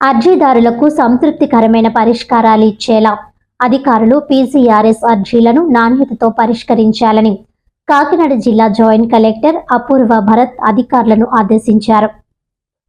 అర్జీదారులకు సంతృప్తికరమైన పరిష్కారాలు ఇచ్చేలా అధికారులు పీసీఆర్ఎస్ అర్జీలను నాణ్యతతో పరిష్కరించాలని కాకినాడ జిల్లా జాయింట్ కలెక్టర్ అపూర్వ భరత్ అధికారులను ఆదేశించారు.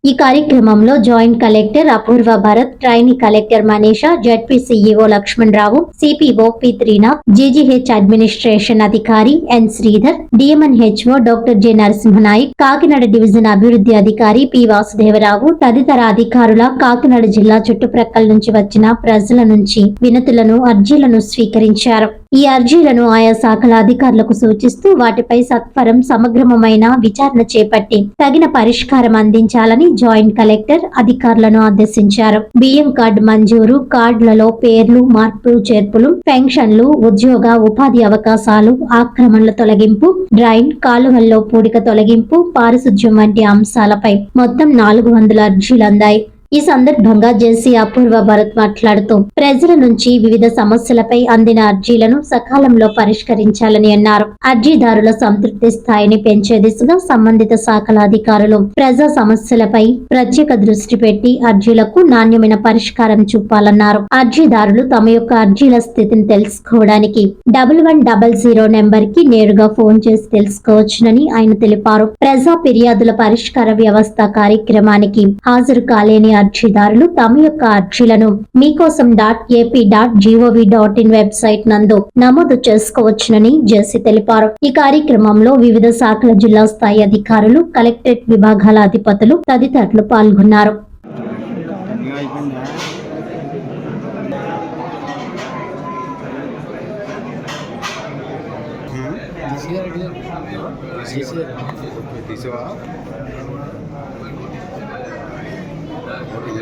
ఈ కార్యక్రమంలో joint collector Apoorva Bharat trainee collector Manisha ZP CEO Lakshman Rao CPO P Trinath GGH administration అధికారి N Sridhar DMN HO doctor J Narasimha Nayak Kakinada division అభివృద్ధి అధికారి పి వాసుదేవరావు తదితర అధికారుల కాకినాడ జిల్లా చుట్టుప్రక్కల నుంచి వచ్చిన ప్రజల నుంచి వినతులను అర్జీలను స్వీకరించారు. ఈ అర్జీలను ఆయా శాఖల అధికారులకు సూచిస్తూ వాటిపై సత్వరం సమగ్రమైన విచారణ చేపట్టి తగిన పరిష్కారం అందించాలని జాయింట్ కలెక్టర్ అధికారులను ఆదేశించారు. బియ్యం కార్డు మంజూరు కార్డులలో పేర్లు మార్పులు చేర్పులు పెన్షన్లు ఉద్యోగ ఉపాధి అవకాశాలు ఆక్రమణల తొలగింపు డ్రైన్ కాలువల్లో పూడిక తొలగింపు పారిశుధ్యం వంటి అంశాలపై మొత్తం నాలుగు వందల అర్జీలు అందాయి. ఈ సందర్భంగా జెసి అపూర్వ భరత్ మాట్లాడుతూ ప్రజల నుంచి వివిధ సమస్యలపై అందిన అర్జీలను సకాలంలో పరిష్కరించాలని అన్నారు. అర్జీదారుల సంతృప్తి స్థాయిని పెంచే దిశగా సంబంధిత శాఖల అధికారులు ప్రజా సమస్యలపై ప్రత్యేక దృష్టి పెట్టి అర్జీలకు నాణ్యమైన పరిష్కారం చూపాలన్నారు. అర్జీదారులు తమ యొక్క అర్జీల స్థితిని తెలుసుకోవడానికి డబల్ వన్ డబల్ జీరో నెంబర్కి నేరుగా ఫోన్ చేసి తెలుసుకోవచ్చునని ఆయన తెలిపారు. ప్రజా ఫిర్యాదుల పరిష్కార వ్యవస్థ కార్యక్రమానికి హాజరు కాలేని అర్జీదారులు తమ యొక్క అర్జీలను Meekosam dot AP dot GOV dot in website నందు నమోదు చేసుకోవచ్చునని జేసీ తెలిపారు. ఈ కార్యక్రమంలో వివిధ శాఖల జిల్లా స్థాయి అధికారులు కలెక్టరేట్ విభాగాల అధిపతులు తదితరులు పాల్గొన్నారు. తీసావా?